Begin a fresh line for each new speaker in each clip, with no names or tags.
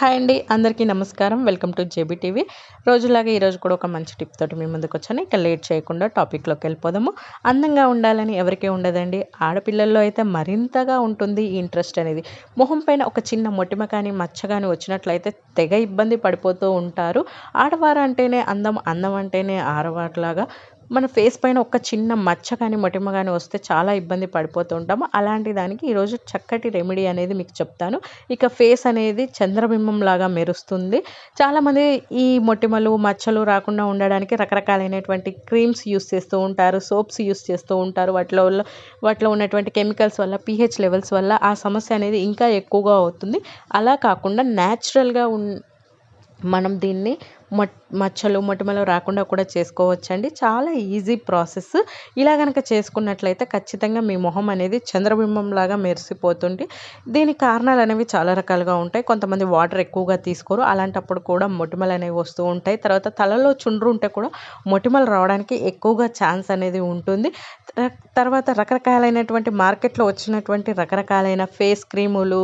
Hi అండి అందరికీ నమస్కారం. Welcome to JB TV. రోజులాగా ఈరోజు కూడా ఒక మంచి టిప్ తోటి మీ ముందుకు వచ్చాను. ఇక లేట్ చేయకుండా టాపిక్లోకి వెళ్ళిపోదాము. అందంగా ఉండాలని ఎవరికీ ఉండదండి. ఆడపిల్లల్లో అయితే మరింతగా ఉంటుంది ఈ ఇంట్రెస్ట్ అనేది. మొహం పైన ఒక చిన్న మొటిమ కానీ మచ్చ కానీ వచ్చినట్లయితే తెగ ఇబ్బంది పడిపోతూ ఉంటారు. ఆడవారు అంటేనే అందం అందం అంటేనే ఆడవారిలాగా మన ఫేస్ పైన ఒక చిన్న మచ్చ కానీ మొటిమ కానీ వస్తే చాలా ఇబ్బంది పడిపోతూ ఉంటాము అలాంటి దానికి ఈరోజు చక్కటి రెమెడీ అనేది మీకు చెప్తాను. ఇక ఫేస్ అనేది చంద్రబింబం లాగా మెరుస్తుంది. చాలామంది ఈ మొటిమలు మచ్చలు రాకుండా ఉండడానికి రకరకాలైనటువంటి క్రీమ్స్ యూస్ చేస్తూ ఉంటారు సోప్స్ యూస్ చేస్తూ ఉంటారు. వాటిలో వాటిలో ఉన్నటువంటి కెమికల్స్ వల్ల పీహెచ్ లెవెల్స్ వల్ల ఆ సమస్య అనేది ఇంకా ఎక్కువగా అవుతుంది. అలా కాకుండా న్యాచురల్గా ఉన్ మనం దీన్ని మచ్చలు మొటిమలు రాకుండా కూడా చేసుకోవచ్చండి. చాలా ఈజీ ప్రాసెస్. ఇలా కనుక చేసుకున్నట్లయితే ఖచ్చితంగా మీ మొహం అనేది చంద్రబింబంలాగా మెరిసిపోతుంది దీని కారణాలు అనేవి చాలా రకాలుగా ఉంటాయి. కొంతమంది వాటర్ ఎక్కువగా తీసుకోరు. అలాంటప్పుడు కూడా మొటిమలు అనేవి వస్తూ ఉంటాయి. తర్వాత తలలో చుండ్రు ఉంటే కూడా మొటిమలు రావడానికి ఎక్కువగా ఛాన్స్ అనేది ఉంటుంది. తర్వాత రకరకాలైనటువంటి మార్కెట్లో వచ్చినటువంటి రకరకాలైన ఫేస్ క్రీములు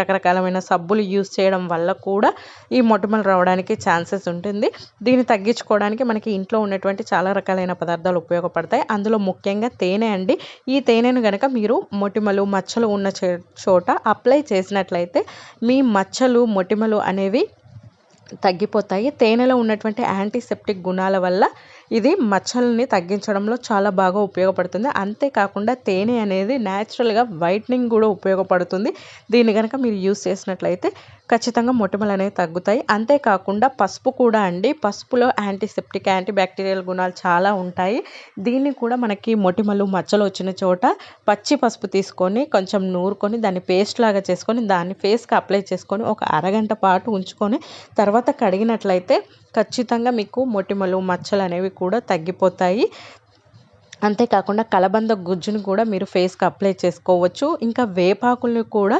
రకరకాలమైన సబ్బులు యూస్ చేయడం వల్ల కూడా ఈ మొటిమలు రావడానికి ఛాన్సెస్ ఉంటాయి ఉంటుంది. దీన్ని తగ్గించుకోవడానికి మనకి ఇంట్లో ఉన్నటువంటి చాలా రకాలైన పదార్థాలు ఉపయోగపడతాయి. అందులో ముఖ్యంగా తేనె అండి. ఈ తేనెను కనుక మీరు మొటిమలు మచ్చలు ఉన్న చోట అప్లై చేసినట్లయితే మీ మచ్చలు మొటిమలు అనేవి తగ్గిపోతాయి. తేనెలో ఉన్నటువంటి యాంటీసెప్టిక్ గుణాల వల్ల ఇది మచ్చల్ని తగ్గించడంలో చాలా బాగా ఉపయోగపడుతుంది. అంతేకాకుండా తేనె అనేది న్యాచురల్గా వైట్నింగ్ కూడా ఉపయోగపడుతుంది. దీన్ని కనుక మీరు యూస్ చేసినట్లయితే ఖచ్చితంగా మొటిమలు అనేవి తగ్గుతాయి. అంతేకాకుండా పసుపు కూడా అండి. పసుపులో యాంటీసెప్టిక్ యాంటీ బ్యాక్టీరియల్ గుణాలు చాలా ఉంటాయి. దీన్ని కూడా మనకి మొటిమలు మచ్చలు వచ్చిన చోట పచ్చి పసుపు తీసుకొని కొంచెం నూరుకొని దాన్ని పేస్ట్ లాగా చేసుకొని దాన్ని ఫేస్కి అప్లై చేసుకొని ఒక అరగంట పాటు ఉంచుకొని తర్వాత కడిగినట్లయితే ఖచ్చితంగా మీకు మొటిమలు మచ్చలు అనేవి కూడా తగ్గిపోతాయి. అంతేకాకుండా కలబంద గుజ్జును కూడా మీరు ఫేస్కి అప్లై చేసుకోవచ్చు. ఇంకా వేపాకుల్ని కూడా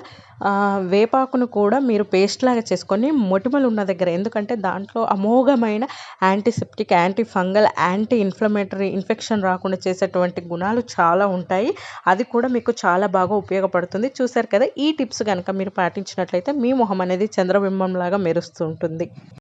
వేపాకును కూడా మీరు పేస్ట్ లాగా చేసుకొని మొటిమలు ఉన్న దగ్గర ఎందుకంటే దాంట్లో అమోఘమైన antiseptic anti fungal anti inflammatory infection రాకుండా చేసేటువంటి గుణాలు చాలా ఉంటాయి. అది కూడా మీకు చాలా బాగా ఉపయోగపడుతుంది. చూసారు కదా ఈ టిప్స్ కనుక మీరు పాటించినట్లయితే మీ మొహం అనేది చంద్రబింబం లాగా మెరుస్తూ ఉంటుంది.